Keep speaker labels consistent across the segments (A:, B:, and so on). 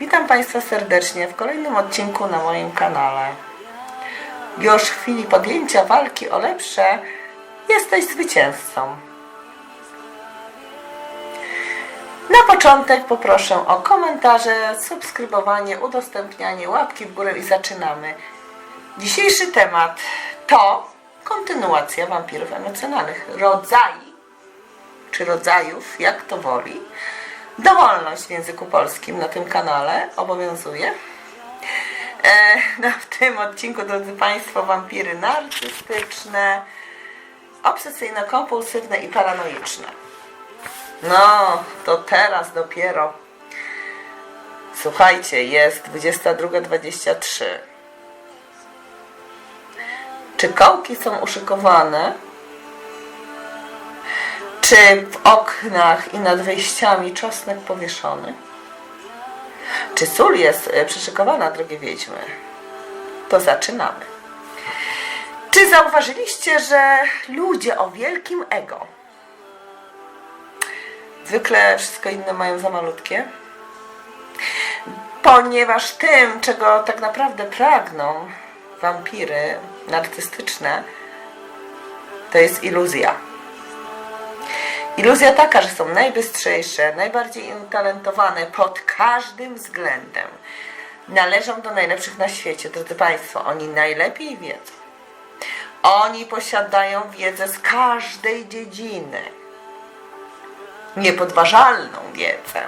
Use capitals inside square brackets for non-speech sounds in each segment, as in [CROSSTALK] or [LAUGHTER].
A: Witam Państwa serdecznie w kolejnym odcinku na moim kanale. Już w chwili podjęcia walki o lepsze jesteś zwycięzcą. Na początek poproszę o komentarze, subskrybowanie, udostępnianie, łapki w górę i zaczynamy. Dzisiejszy temat to kontynuacja wampirów emocjonalnych. Rodzaj czy rodzajów, jak to woli. Dowolność w języku polskim na tym kanale obowiązuje. E, no, w tym odcinku, drodzy Państwo, wampiry narcystyczne, obsesyjno-kompulsywne i paranoiczne. No, to teraz dopiero. Słuchajcie, jest 22.23. Czy kołki są uszykowane? Czy w oknach i nad wejściami czosnek powieszony? Czy sól jest e, przyszykowana, drogie wiedźmy? To zaczynamy. Czy zauważyliście, że ludzie o wielkim ego zwykle wszystko inne mają za malutkie? Ponieważ tym, czego tak naprawdę pragną wampiry narcystyczne, to jest iluzja. Iluzja taka, że są najbystrzejsze, najbardziej utalentowane pod każdym względem. Należą do najlepszych na świecie, drodzy Państwo. Oni najlepiej wiedzą. Oni posiadają wiedzę z każdej dziedziny. Niepodważalną wiedzę.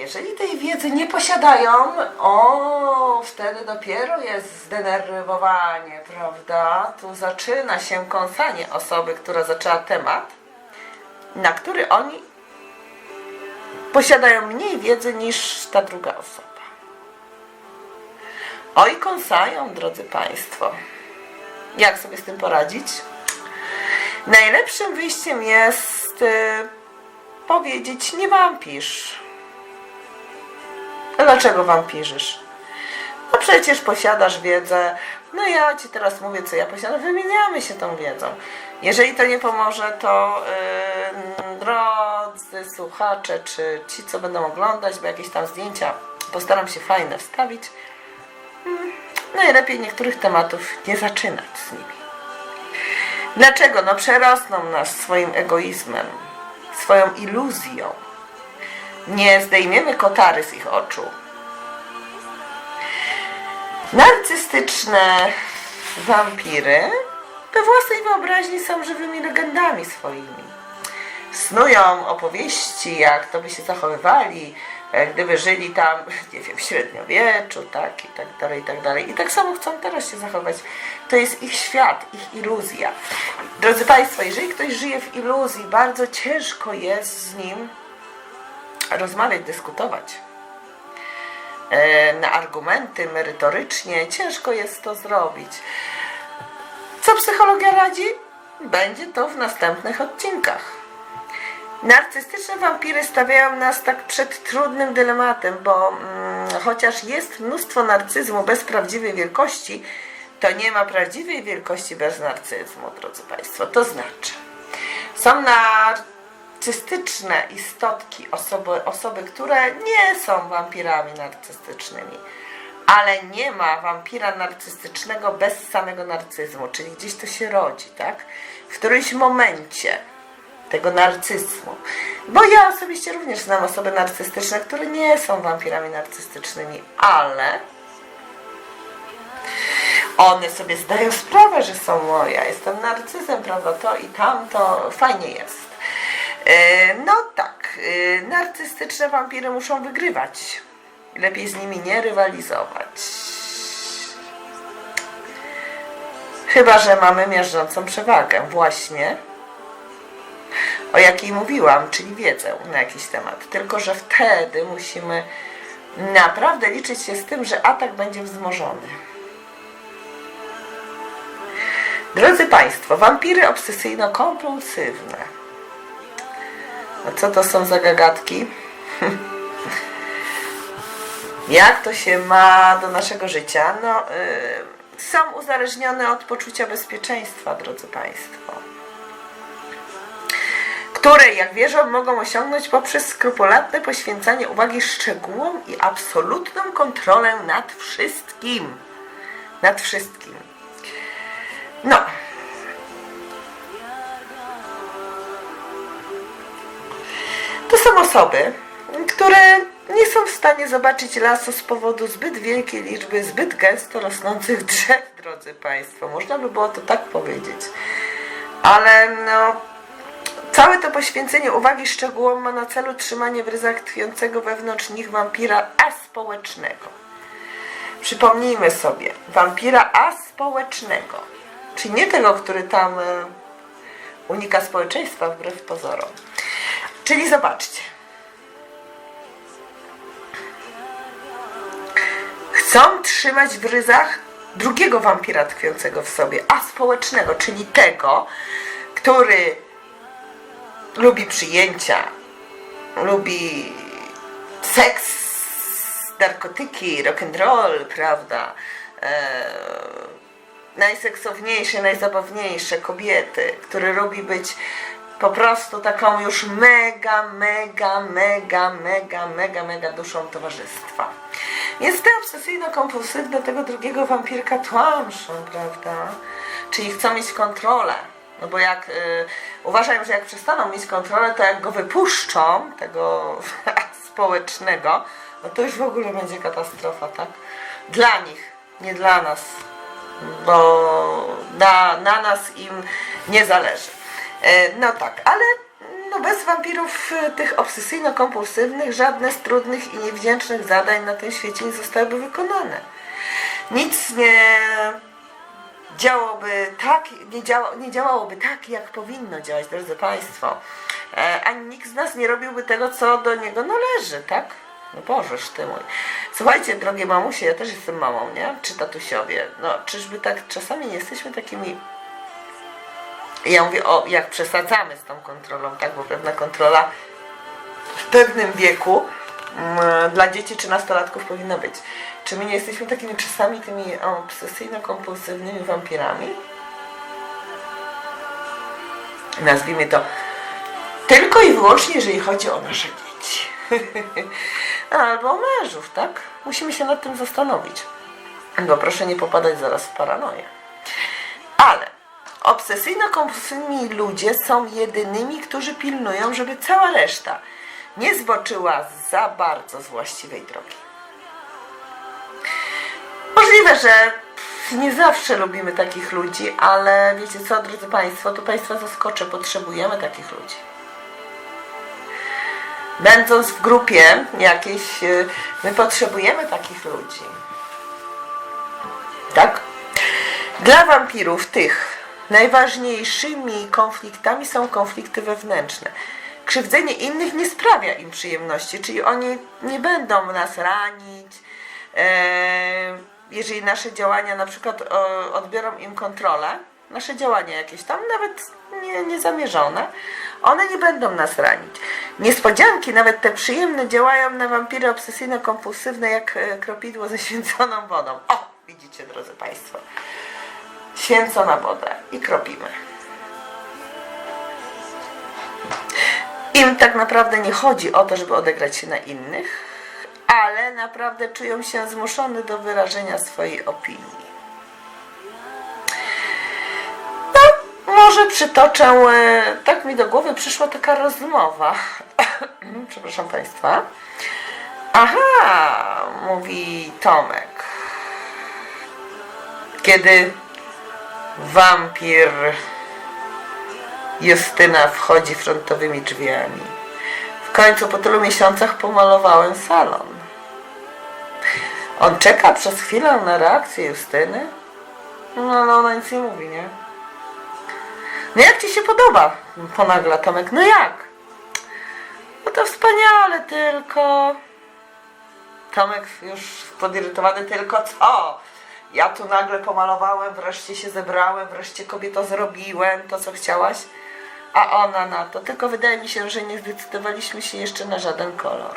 A: Jeżeli tej wiedzy nie posiadają, o, wtedy dopiero jest zdenerwowanie, prawda? Tu zaczyna się kąsanie osoby, która zaczęła temat, na który oni posiadają mniej wiedzy niż ta druga osoba. Oj, kąsają, drodzy Państwo. Jak sobie z tym poradzić? Najlepszym wyjściem jest y, powiedzieć nie wampisz. Dlaczego wampirzysz? No przecież posiadasz wiedzę. No ja ci teraz mówię, co ja posiadam. Wymieniamy się tą wiedzą. Jeżeli to nie pomoże, to yy, drodzy słuchacze, czy ci, co będą oglądać, bo jakieś tam zdjęcia postaram się fajne wstawić. Mm, najlepiej niektórych tematów nie zaczynać z nimi. Dlaczego? No przerosną nas swoim egoizmem, swoją iluzją nie zdejmiemy kotary z ich oczu. Narcystyczne wampiry we własnej wyobraźni są żywymi legendami swoimi. Snują opowieści, jak to by się zachowywali, e, gdyby żyli tam, [LAUGHS] nie wiem, w średniowieczu, tak i tak dalej, i tak dalej. I tak samo chcą teraz się zachować. To jest ich świat, ich iluzja. Drodzy Państwo, jeżeli ktoś żyje w iluzji, bardzo ciężko jest z nim rozmawiać, dyskutować e, na argumenty, merytorycznie, ciężko jest to zrobić. Co psychologia radzi? Będzie to w następnych odcinkach. Narcystyczne wampiry stawiają nas tak przed trudnym dylematem, bo mm, chociaż jest mnóstwo narcyzmu bez prawdziwej wielkości, to nie ma prawdziwej wielkości bez narcyzmu, drodzy Państwo. To znaczy, są narcystyczne istotki, osoby, osoby, które nie są wampirami narcystycznymi. Ale nie ma wampira narcystycznego bez samego narcyzmu, czyli gdzieś to się rodzi, tak? W którymś momencie tego narcyzmu. Bo ja osobiście również znam osoby narcystyczne, które nie są wampirami narcystycznymi, ale one sobie zdają sprawę, że są o, ja jestem narcyzem, prawda, to i tamto, fajnie jest. E, No tak, e, narcystyczne wampiry muszą wygrywać. Lepiej z nimi nie rywalizować. Chyba, że mamy miażdżącą przewagę, właśnie o jakiej mówiłam, czyli wiedzę na jakiś temat. Tylko, że wtedy musimy naprawdę liczyć się z tym, że atak będzie wzmożony. Drodzy Państwo, wampiry obsesyjno-kompulsywne. Co to są za gagatki? Jak to się ma do naszego życia? No, y, są uzależnione od poczucia bezpieczeństwa, drodzy Państwo. której, jak wierzą, mogą osiągnąć poprzez skrupulatne poświęcanie uwagi szczegółom i absolutną kontrolę nad wszystkim. Nad wszystkim. No. To są osoby, które nie są w stanie zobaczyć lasu z powodu zbyt wielkiej liczby zbyt gęsto rosnących drzew, drodzy Państwo. Można by było to tak powiedzieć. Ale no, całe to poświęcenie uwagi szczegółom ma na celu trzymanie w ryzach tkwiącego wewnątrz nich wampira aspołecznego. Przypomnijmy sobie, wampira aspołecznego, czyli nie tego, który tam e, unika społeczeństwa wbrew pozorom. Czyli zobaczcie. Chcą trzymać w ryzach drugiego wampira tkwiącego w sobie, aspołecznego, czyli tego, który lubi przyjęcia, lubi seks, narkotyki, rock'n'roll, prawda? Eee, najseksowniejsze, najzabawniejsze kobiety, który lubi być po prostu taką już mega, mega, mega, mega, mega, mega duszą towarzystwa. Więc te obsesyjno-kompulsywne tego drugiego wampirka tłamszą, prawda? Czyli chcą mieć kontrolę. No bo jak y, uważają, że jak przestaną mieć kontrolę, to jak go wypuszczą, tego [LAUGHS] społecznego, no to już w ogóle będzie katastrofa, tak? Dla nich, nie dla nas, bo na, na nas im nie zależy. E, No tak, ale no bez wampirów e, tych obsesyjno-kompulsywnych żadne z trudnych i niewdzięcznych zadań na tym świecie nie zostałyby wykonane. Nic nie działoby tak, nie, działa, nie działałoby tak, jak powinno działać, drodzy Państwo. E, ani nikt z nas nie robiłby tego, co do niego należy, tak? No Bożeż ty mój. Słuchajcie, drogie mamusie, ja też jestem mamą, nie? Czy tatusiowie. No, czyżby tak czasami nie jesteśmy takimi ja mówię o jak przesadzamy z tą kontrolą, tak, bo pewna kontrola w pewnym wieku mm, dla dzieci czy nastolatków powinna być. Czy my nie jesteśmy takimi czasami tymi obsesyjno-kompulsywnymi wampirami? Nazwijmy to tylko i wyłącznie, jeżeli chodzi o nasze dzieci. [LAUGHS] Albo o mężów, tak? Musimy się nad tym zastanowić. Bo proszę nie popadać zaraz w paranoję. Ale obsesyjno-kompulsywni ludzie są jedynymi, którzy pilnują, żeby cała reszta nie zboczyła za bardzo z właściwej drogi. Możliwe, że nie zawsze lubimy takich ludzi, ale wiecie co, drodzy Państwo, to Państwa zaskoczę, potrzebujemy takich ludzi. Będąc w grupie jakiejś, y, my potrzebujemy takich ludzi. Tak? Dla wampirów tych najważniejszymi konfliktami są konflikty wewnętrzne. Krzywdzenie innych nie sprawia im przyjemności, czyli oni nie będą nas ranić, e, jeżeli nasze działania na przykład o, odbiorą im kontrolę, nasze działania jakieś tam, nawet nie, niezamierzone, one nie będą nas ranić. Niespodzianki, nawet te przyjemne, działają na wampiry obsesyjno-kompulsywne jak e, kropidło ze święconą wodą. O, widzicie, drodzy Państwo święcona woda i kropimy. Im tak naprawdę nie chodzi o to, żeby odegrać się na innych, ale naprawdę czują się zmuszone do wyrażenia swojej opinii. No, może przytoczę, e, tak mi do głowy przyszła taka rozmowa. [COUGHS] Przepraszam Państwa. Aha, mówi Tomek. Kiedy wampir Justyna wchodzi frontowymi drzwiami. W końcu po tylu miesiącach pomalowałem salon. On czeka przez chwilę na reakcję Justyny. No ale ona nic nie mówi, nie? No jak ci się podoba? Ponagla Tomek. No jak? No to wspaniale, tylko... Tomek już podirytowany tylko co? Ja tu nagle pomalowałem, wreszcie się zebrałem, wreszcie kobieto zrobiłem to, co chciałaś. A ona na to. Tylko wydaje mi się, że nie zdecydowaliśmy się jeszcze na żaden kolor.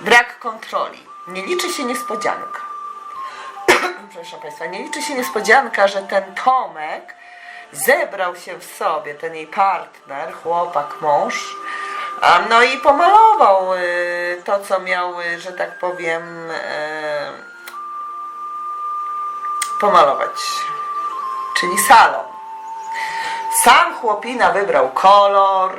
A: Brak kontroli. Nie liczy się niespodzianka. [CLEARS THROAT] Proszę Państwa, nie liczy się niespodzianka, że ten Tomek zebrał się w sobie ten jej partner, chłopak, mąż, no i pomalował y, to, co miał, y, że tak powiem, y, pomalować, czyli salon. Sam chłopina wybrał kolor,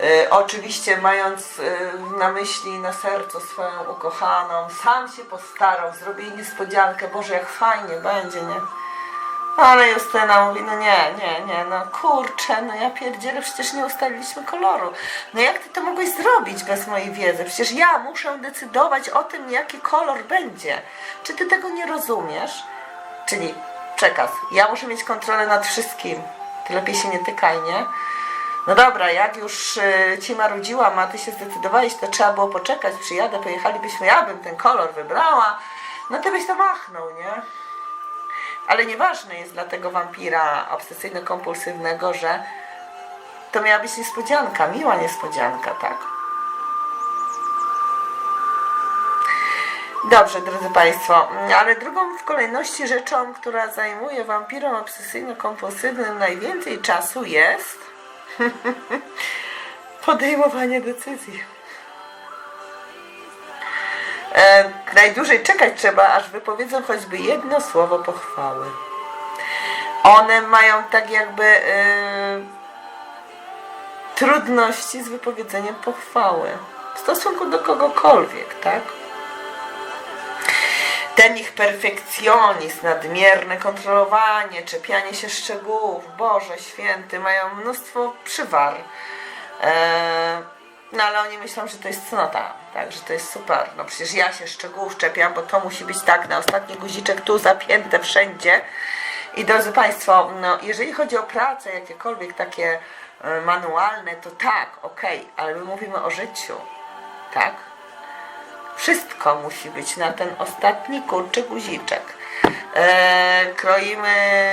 A: y, oczywiście mając y, na myśli i na sercu swoją ukochaną, sam się postarał, zrobił niespodziankę, Boże jak fajnie będzie, nie? Ale Justyna mówi, no nie, nie, nie, no kurczę, no ja pierdzielę, przecież nie ustaliliśmy koloru. No jak ty to mogłeś zrobić bez mojej wiedzy? Przecież ja muszę decydować o tym, jaki kolor będzie. Czy ty tego nie rozumiesz? Czyli przekaz, ja muszę mieć kontrolę nad wszystkim. Ty lepiej się nie tykaj, nie? No dobra, jak już y, ci marudziłam, a ty się zdecydowałeś, to trzeba było poczekać, przyjadę, pojechalibyśmy, ja bym ten kolor wybrała, no ty byś to machnął, nie? Ale nieważne jest dla tego wampira obsesyjno-kompulsywnego, że to miała być niespodzianka, miła niespodzianka, tak? Dobrze, drodzy Państwo, ale drugą w kolejności rzeczą, która zajmuje wampirom obsesyjno-kompulsywnym najwięcej czasu jest [LAUGHS] podejmowanie decyzji. E, najdłużej czekać trzeba, aż wypowiedzą choćby jedno słowo pochwały. One mają tak jakby e, trudności z wypowiedzeniem pochwały w stosunku do kogokolwiek, tak? Ten ich perfekcjonizm, nadmierne kontrolowanie, czepianie się szczegółów, Boże święty, mają mnóstwo przywar. Eee, no ale oni myślą, że to jest cnota, tak, że to jest super. No przecież ja się szczegółów czepiam, bo to musi być tak, na ostatni guziczek tu zapięte wszędzie. I drodzy Państwo, no jeżeli chodzi o pracę, jakiekolwiek takie e, manualne, to tak, okej, ale my mówimy o życiu, tak? Wszystko musi być na ten ostatni kurczy guziczek. E, kroimy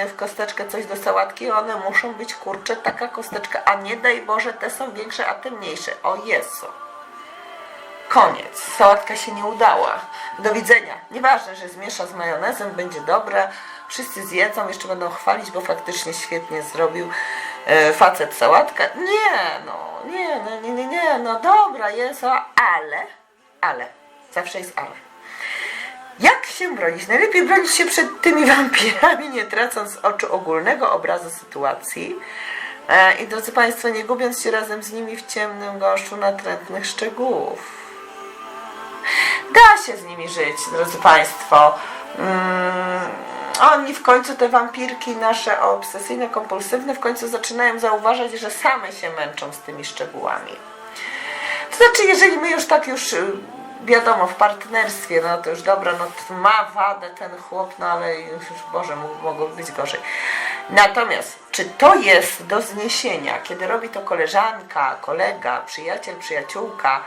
A: w kosteczkę coś do sałatki, one muszą być kurcze, taka kosteczka, a nie daj Boże, te są większe, a te mniejsze. O Jezu. Koniec. Sałatka się nie udała. Do widzenia. Nieważne, że zmiesza z majonezem, będzie dobre. Wszyscy zjedzą, jeszcze będą chwalić, bo faktycznie świetnie zrobił e, facet sałatkę. Nie, no, nie, no, nie, nie, nie, no dobra, jest, ale, ale, zawsze jest ale. Jak się bronić? Najlepiej bronić się przed tymi [LAUGHS] wampirami, nie tracąc z oczu ogólnego obrazu sytuacji. E, I drodzy Państwo, nie gubiąc się razem z nimi w ciemnym gąszczu natrętnych szczegółów. Da się z nimi żyć, drodzy Państwo. Mm, oni w końcu, te wampirki nasze obsesyjne, kompulsywne, w końcu zaczynają zauważać, że same się męczą z tymi szczegółami. To znaczy, jeżeli my już tak już wiadomo, w partnerstwie, no to już dobra, no to ma wadę ten chłop, no ale już, Boże, mogło być gorzej. Natomiast, czy to jest do zniesienia, kiedy robi to koleżanka, kolega, przyjaciel, przyjaciółka,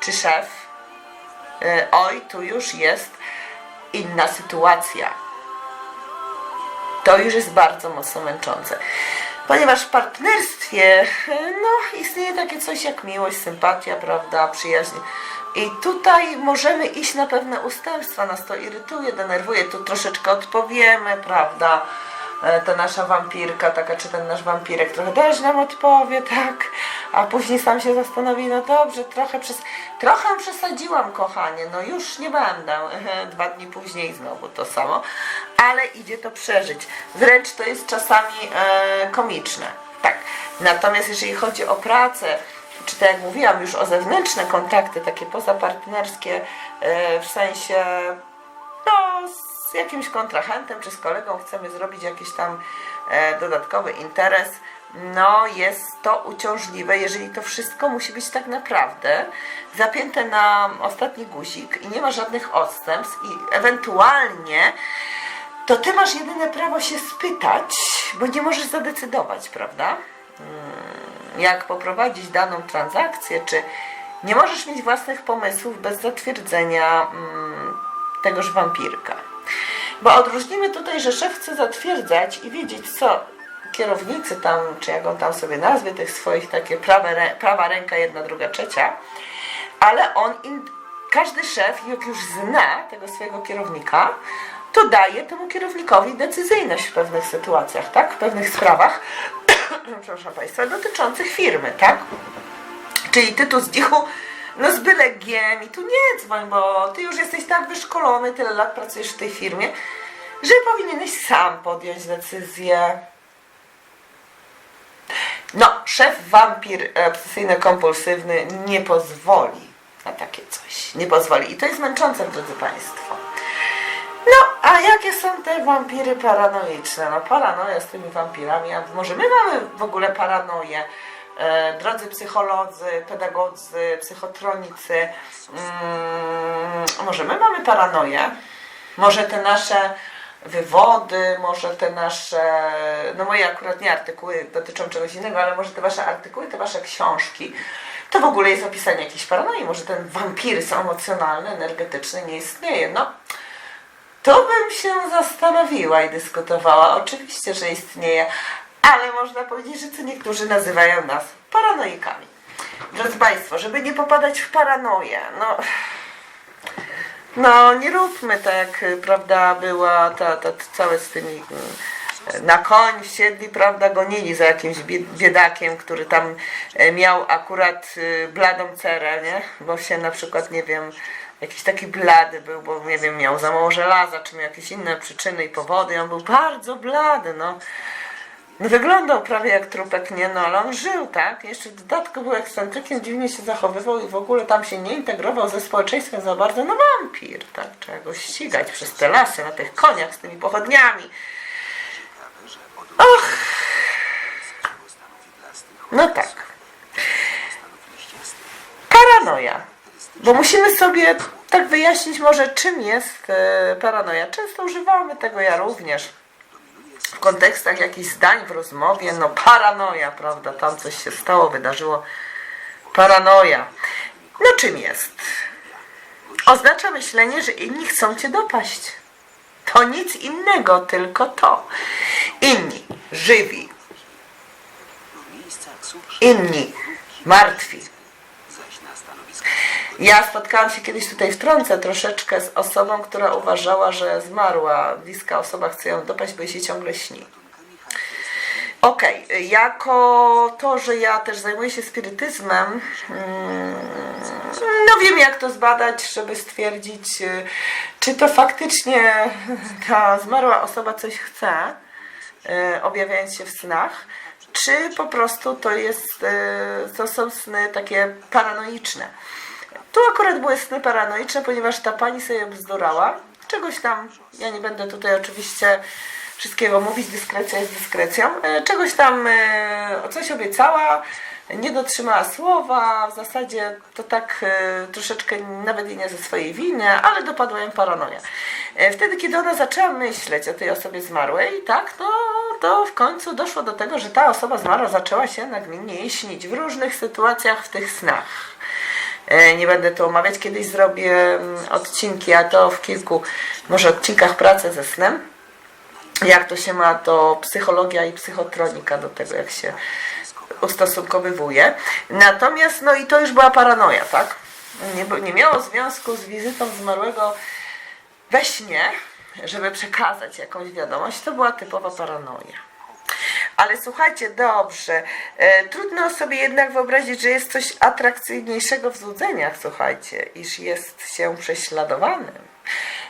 A: czy szef? Y, Oj, tu już jest inna sytuacja. To już jest bardzo mocno męczące. Ponieważ w partnerstwie no, istnieje takie coś jak miłość, sympatia, prawda, przyjaźń. I tutaj możemy iść na pewne ustępstwa, nas to irytuje, denerwuje, tu troszeczkę odpowiemy, prawda, E, ta nasza wampirka, taka czy ten nasz wampirek trochę też nam odpowie, tak, a później sam się zastanowi, no dobrze, trochę, przez, trochę przesadziłam, kochanie, no już nie będę, [LAUGHS] dwa dni później znowu to samo, ale idzie to przeżyć. Wręcz to jest czasami e, komiczne, tak. Natomiast jeżeli chodzi o pracę, czy tak jak mówiłam, już o zewnętrzne kontakty, takie pozapartnerskie, e, w sensie no, z jakimś kontrahentem czy z kolegą chcemy zrobić jakiś tam e, dodatkowy interes, no jest to uciążliwe, jeżeli to wszystko musi być tak naprawdę zapięte na ostatni guzik i nie ma żadnych odstępstw i ewentualnie to ty masz jedyne prawo się spytać, bo nie możesz zadecydować, prawda? Jak poprowadzić daną transakcję, czy nie możesz mieć własnych pomysłów bez zatwierdzenia mm, tegoż wampirka. Bo odróżnimy tutaj, że szef chce zatwierdzać i wiedzieć, co kierownicy tam, czy jak on tam sobie nazwie, tych swoich takie prawe, prawa ręka, jedna, druga, trzecia, ale on, in, każdy szef, jak już zna tego swojego kierownika, to daje temu kierownikowi decyzyjność w pewnych sytuacjach, tak? W pewnych sprawach, [COUGHS] przepraszam Państwa, dotyczących firmy, tak? Czyli ty tu z dichu, no z byle giem i tu nie dzwoń, bo ty już jesteś tak wyszkolony, tyle lat pracujesz w tej firmie, że powinieneś sam podjąć decyzję. No, szef wampir e, obsesyjno-kompulsywny nie pozwoli na takie coś. Nie pozwoli. I to jest męczące, drodzy Państwo. A jakie są te wampiry paranoiczne? No, paranoja z tymi wampirami. A może my mamy w ogóle paranoję? E, drodzy psycholodzy, pedagodzy, psychotronicy, mm, może my mamy paranoję? Może te nasze wywody, może te nasze, no moje akurat nie artykuły dotyczą czegoś innego, ale może te wasze artykuły, te wasze książki, to w ogóle jest opisanie jakiejś paranoi, może ten wampiryzm emocjonalny, energetyczny nie istnieje, no. To bym się zastanowiła i dyskutowała. Oczywiście, że istnieje, ale można powiedzieć, że co niektórzy nazywają nas paranoikami. Drodzy Państwo, żeby nie popadać w paranoję, no... No, nie róbmy tak, prawda, była ta, ta, ta całe z tymi y, na koń wsiedli, prawda, gonili za jakimś bie- biedakiem, który tam e, miał akurat y, bladą cerę, nie? Bo się na przykład, nie wiem, jakiś taki blady był, bo nie wiem, miał za mało żelaza, czy miał jakieś inne przyczyny i powody on był bardzo blady, no. No wyglądał prawie jak trupek, nie no, ale on żył, tak? Jeszcze w dodatku był ekscentrykiem, dziwnie się zachowywał i w ogóle tam się nie integrował ze społeczeństwem za bardzo. No wampir, tak? Trzeba go ścigać przez te lasy na tych koniach z tymi pochodniami. Och! No tak. Paranoja. Bo musimy sobie tak wyjaśnić może czym jest e, paranoja. Często używamy tego, ja również w kontekstach jakichś zdań w rozmowie, no paranoja, prawda, tam coś się stało, wydarzyło. Paranoja. No czym jest? Oznacza myślenie, że inni chcą cię dopaść. To nic innego, tylko to. Inni, żywi, inni, martwi. Ja spotkałam się kiedyś tutaj wtrącę troszeczkę z osobą, która uważała, że zmarła bliska osoba chce ją dopaść, bo jej się ciągle śni. Okej, jako to, że ja też zajmuję się spirytyzmem, mm, no wiem jak to zbadać, żeby stwierdzić, y, czy to faktycznie ta zmarła osoba coś chce, y, objawiając się w snach, czy po prostu to jest, y, to są sny takie paranoiczne. Tu akurat były sny paranoiczne, ponieważ ta pani sobie bzdurała. Czegoś tam, ja nie będę tutaj oczywiście wszystkiego mówić, dyskrecja jest dyskrecją. E, Czegoś tam, e, coś obiecała, nie dotrzymała słowa, w zasadzie to tak e, troszeczkę nawet nie ze swojej winy, ale dopadła ją paranoja. Wtedy, kiedy ona zaczęła myśleć o tej osobie zmarłej, tak, no to w końcu doszło do tego, że ta osoba zmarła zaczęła się nagminnie jej śnić w różnych sytuacjach w tych snach. E, Nie będę tu omawiać, kiedyś zrobię mm, odcinki, a to w kilku może odcinkach pracy ze snem. Jak to się ma do psychologia i psychotronika, do tego jak się ustosunkowywuje. Natomiast, no i to już była paranoja, tak? Nie, nie miało związku z wizytą zmarłego we śnie, żeby przekazać jakąś wiadomość, to była typowa paranoja. Ale słuchajcie, dobrze. E, trudno sobie jednak wyobrazić, że jest coś atrakcyjniejszego w złudzeniach, słuchajcie, iż jest się prześladowanym.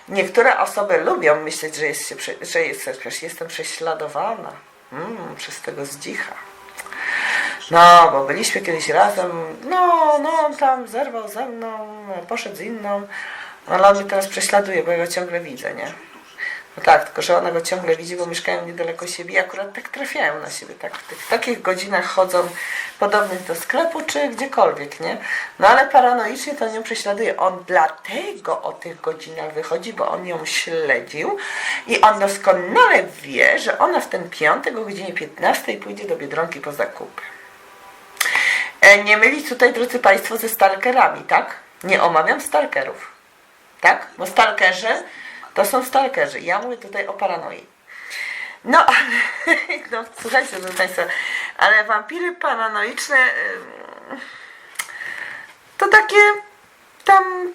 A: Niektóre osoby lubią myśleć, że, jest się, że jest, jestem prześladowana mm, przez tego zdzicha. No, bo byliśmy kiedyś razem, no, no, on tam zerwał ze mną, poszedł z inną, ale on mnie teraz prześladuje, bo ja go ciągle widzę, nie? No tak, tylko że ona go ciągle widzi, bo mieszkają niedaleko siebie i akurat tak trafiają na siebie, tak w tych takich godzinach chodzą podobnych do sklepu czy gdziekolwiek, nie? No ale paranoicznie to nią prześladuje. On dlatego o tych godzinach wychodzi, bo on ją śledził i on doskonale wie, że ona w ten piątek o godzinie 15 pójdzie do Biedronki po zakupy. E, Nie mylić tutaj, drodzy Państwo, ze stalkerami, tak? Nie omawiam stalkerów, tak? Bo stalkerzy to są stalkerzy. Ja mówię tutaj o paranoi. No, ale, [LAUGHS] no słuchajcie, drodzy Państwo, ale wampiry paranoiczne to takie tam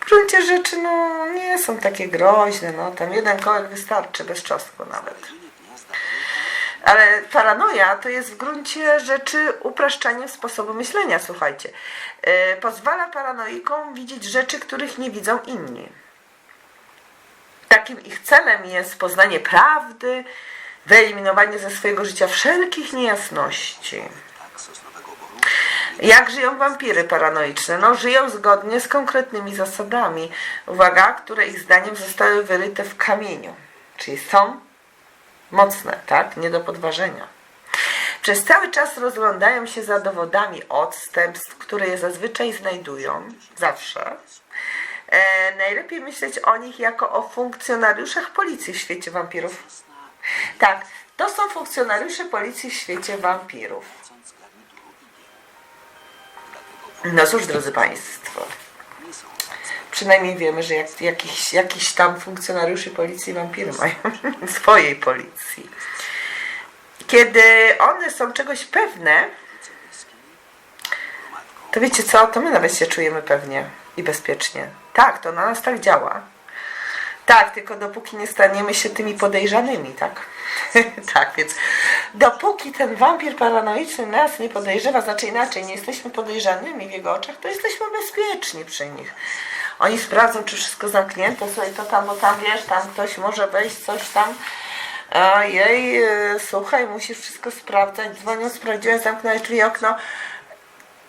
A: w gruncie rzeczy no, nie są takie groźne. No, tam jeden kołek wystarczy, bez czosnku nawet. Ale paranoja to jest w gruncie rzeczy upraszczanie sposobu myślenia, słuchajcie. Yy, pozwala paranoikom widzieć rzeczy, których nie widzą inni. Takim ich celem jest poznanie prawdy, wyeliminowanie ze swojego życia wszelkich niejasności. Jak żyją wampiry paranoiczne? No, żyją zgodnie z konkretnymi zasadami, uwaga, które ich zdaniem zostały wyryte w kamieniu. Czyli są mocne, tak? Nie do podważenia. Przez cały czas rozglądają się za dowodami odstępstw, które je zazwyczaj znajdują, zawsze. E, najlepiej myśleć o nich jako o funkcjonariuszach policji w świecie wampirów. Tak, to są funkcjonariusze policji w świecie wampirów. No cóż, drodzy Państwo, przynajmniej wiemy, że jak, jakiś, jakiś tam funkcjonariuszy policji wampiry mają swojej policji. Kiedy one są czegoś pewne, to wiecie co, to my nawet się czujemy pewnie i bezpiecznie. Tak, to na nas tak działa. Tak, tylko dopóki nie staniemy się tymi podejrzanymi, tak? [LAUGHS] tak, więc dopóki ten wampir paranoiczny nas nie podejrzewa, znaczy inaczej, nie jesteśmy podejrzanymi w jego oczach, to jesteśmy bezpieczni przy nich. Oni sprawdzą, czy wszystko zamknięte, słuchaj, to tam, bo tam wiesz, tam ktoś może wejść, coś tam. Ojej, e, słuchaj, musisz wszystko sprawdzać. Dzwonią, sprawdziłem, zamknąłeś drzwi, okno.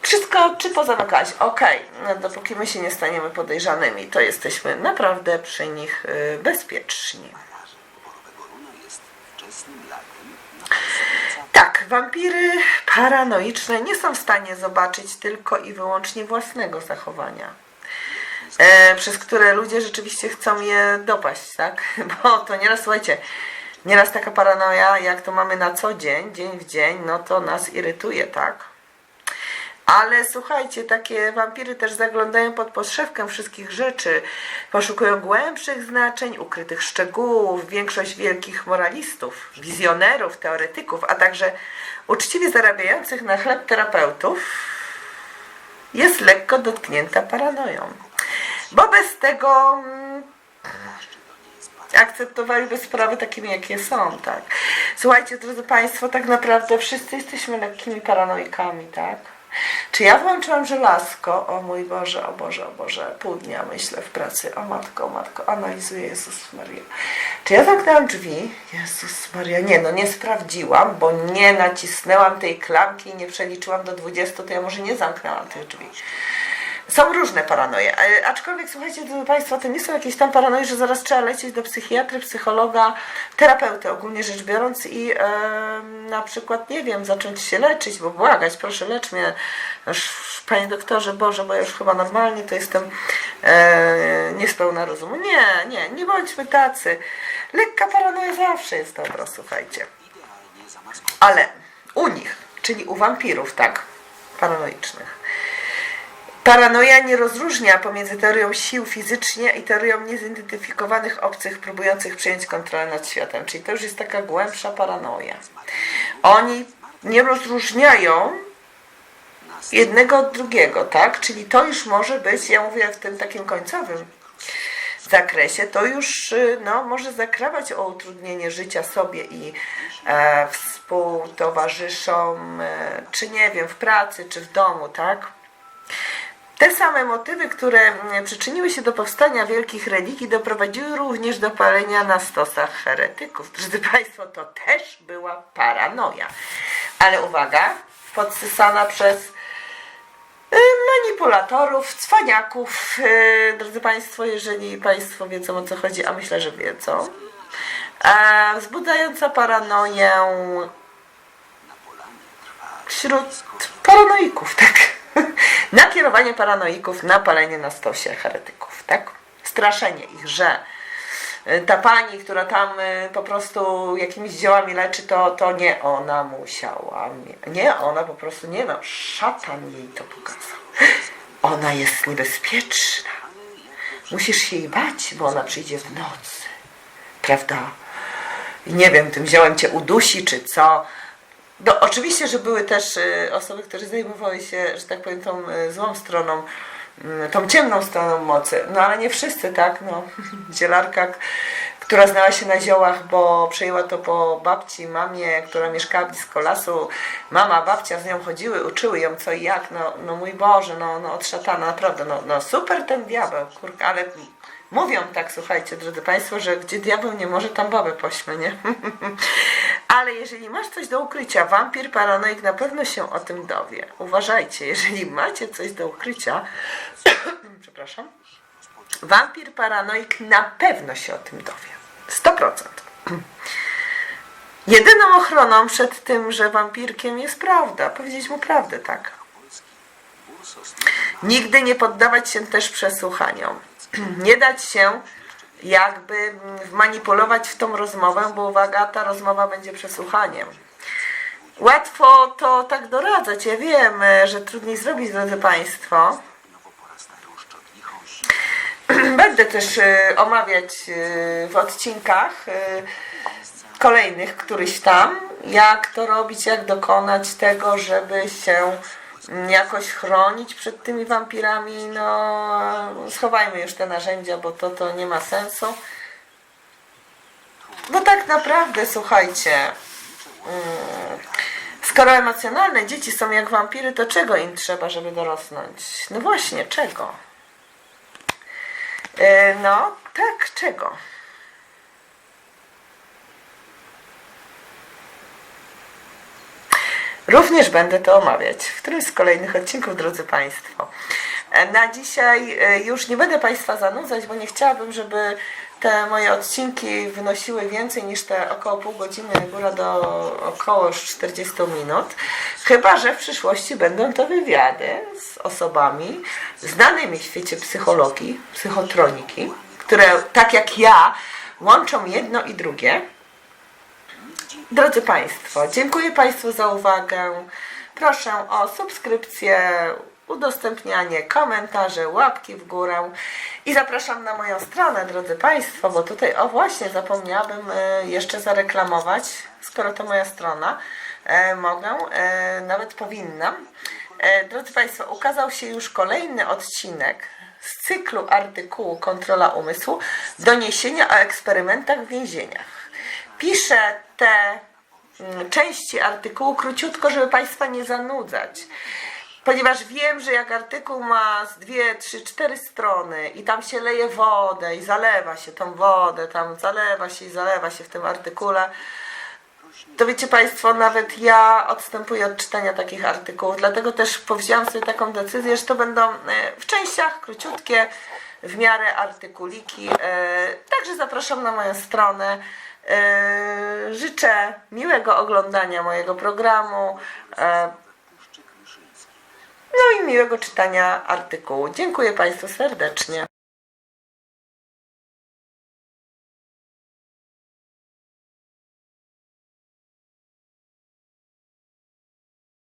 A: Wszystko, czy pozamykałeś? Okej, no, dopóki my się nie staniemy podejrzanymi, to jesteśmy naprawdę przy nich y, bezpieczni. Tak, wampiry paranoiczne nie są w stanie zobaczyć tylko i wyłącznie własnego zachowania, e, przez które ludzie rzeczywiście chcą je dopaść, tak? [LAUGHS] Bo to nieraz, słuchajcie, nieraz taka paranoja, jak to mamy na co dzień, dzień w dzień, no to nas irytuje, tak? Ale słuchajcie, takie wampiry też zaglądają pod podszewkę wszystkich rzeczy, poszukują głębszych znaczeń, ukrytych szczegółów. Większość wielkich moralistów, wizjonerów, teoretyków, a także uczciwie zarabiających na chleb terapeutów jest lekko dotknięta paranoją. Bo bez tego mm, akceptowaliby sprawy takimi, jakie są, tak. Słuchajcie, drodzy Państwo, tak naprawdę wszyscy jesteśmy lekkimi paranoikami, tak. Czy ja włączyłam żelazko? O mój Boże, o Boże, o Boże. Pół dnia myślę w pracy. O matko, o matko, analizuję Jezus Maria. Czy ja zamknęłam drzwi? Jezus Maria. Nie, no nie sprawdziłam, bo nie nacisnęłam tej klamki i nie przeliczyłam do 20, to ja może nie zamknęłam tych drzwi. Są różne paranoje, e, aczkolwiek słuchajcie, Państwo, to nie są jakieś tam paranoje, że zaraz trzeba lecieć do psychiatry, psychologa, terapeuty ogólnie rzecz biorąc i e, na przykład, nie wiem, zacząć się leczyć, bo błagać, proszę lecz mnie, Panie doktorze, Boże, bo ja już chyba normalnie to jestem e, niespełna rozumu. Nie, nie, nie bądźmy tacy. Lekka paranoja zawsze jest dobra, słuchajcie. Ale u nich, czyli u wampirów, tak, paranoicznych, Paranoja nie rozróżnia pomiędzy teorią sił fizycznie i teorią niezidentyfikowanych obcych próbujących przejąć kontrolę nad światem. Czyli to już jest taka głębsza paranoja. Oni nie rozróżniają jednego od drugiego, tak? Czyli to już może być, ja mówię w tym takim końcowym zakresie, to już y, no, może zakrawać o utrudnienie życia sobie i e, współtowarzyszom, e, czy nie wiem, w pracy, czy w domu, tak? Te same motywy, które mm, przyczyniły się do powstania wielkich religii, doprowadziły również do palenia na stosach heretyków. Drodzy Państwo, to też była paranoja. Ale uwaga, podsysana przez y, manipulatorów, cwaniaków. Y, Drodzy Państwo, jeżeli Państwo wiedzą o co chodzi, a myślę, że wiedzą. Wzbudzająca paranoję wśród paranoików, tak? [LAUGHS] Nakierowanie paranoików na palenie na stosie heretyków, tak? Straszenie ich, że y, ta pani, która tam y, po prostu jakimiś dziełami leczy, to, to nie ona musiała. Nie, ona po prostu, nie no, szatan jej to pokazał. Ona jest niebezpieczna. Musisz się jej bać, bo ona przyjdzie w nocy. Prawda? I nie wiem, tym ziołem cię udusi, czy co. No, oczywiście, że były też y, osoby, które zajmowały się, że tak powiem, tą y, złą stroną mm, tą ciemną stroną mocy. No ale nie wszyscy, tak? No, [LAUGHS] zielarka, k- która znała się na ziołach, bo przejęła to po babci, mamie, która mieszkała blisko lasu. Mama, babcia z nią chodziły, uczyły ją co i jak. No, no mój Boże, no, no od szatana, naprawdę. No, no super ten diabeł, kurka, ale mówią tak, słuchajcie, drodzy Państwo, że gdzie diabeł nie może, tam babę pośle, nie? [LAUGHS] Ale jeżeli masz coś do ukrycia, wampir paranoik na pewno się o tym dowie. Uważajcie, jeżeli macie coś do ukrycia, [COUGHS] przepraszam, wampir paranoik na pewno się o tym dowie. 100%. [CLEARS THROAT] Jedyną ochroną przed tym, że wampirkiem jest prawda. Powiedzieć mu prawdę, tak. Nigdy nie poddawać się też przesłuchaniom. Nie dać się jakby wmanipulować w tą rozmowę, bo uwaga, ta rozmowa będzie przesłuchaniem. Łatwo to tak doradzać, ja wiem, e, że trudniej zrobić, drodzy Państwo. [CLEARS THROAT] Będę też e, omawiać e, w odcinkach kolejnych, któryś tam, jak to robić, jak dokonać tego, żeby się jakoś chronić przed tymi wampirami. No, schowajmy już te narzędzia, bo to, to nie ma sensu. Bo tak naprawdę, słuchajcie, mm, skoro emocjonalne dzieci są jak wampiry, to czego im trzeba, żeby dorosnąć? No właśnie, czego? E, No, tak, czego? Również będę to omawiać w którymś z kolejnych odcinków, drodzy Państwo. E, Na dzisiaj e, już nie będę Państwa zanudzać, bo nie chciałabym, żeby te moje odcinki wynosiły więcej niż te około pół godziny, góra do około już 40 minut. Chyba, że w przyszłości będą to wywiady z osobami znanymi w świecie psychologii, psychotroniki, które tak jak ja łączą jedno i drugie. Drodzy Państwo, dziękuję Państwu za uwagę. Proszę o subskrypcję, udostępnianie, komentarze, łapki w górę i zapraszam na moją stronę, drodzy Państwo, bo tutaj, o właśnie, zapomniałabym e, jeszcze zareklamować, skoro to moja strona, e, mogę, e, nawet powinnam. Drodzy Państwo, ukazał się już kolejny odcinek z cyklu artykułu Kontrola Umysłu Doniesienia o eksperymentach w więzieniach. Piszę te mm, części artykułu króciutko, żeby Państwa nie zanudzać. Ponieważ wiem, że jak artykuł ma z dwie, trzy, cztery strony i tam się leje wodę i zalewa się tą wodę, tam zalewa się i zalewa się w tym artykule, to wiecie Państwo, nawet ja odstępuję od czytania takich artykułów, dlatego też powzięłam sobie taką decyzję, że to będą e, w częściach króciutkie, w miarę artykuliki. E, Także zapraszam na moją stronę. E, Życzę miłego oglądania mojego programu. e, No i miłego czytania artykułu. Dziękuję Państwu serdecznie.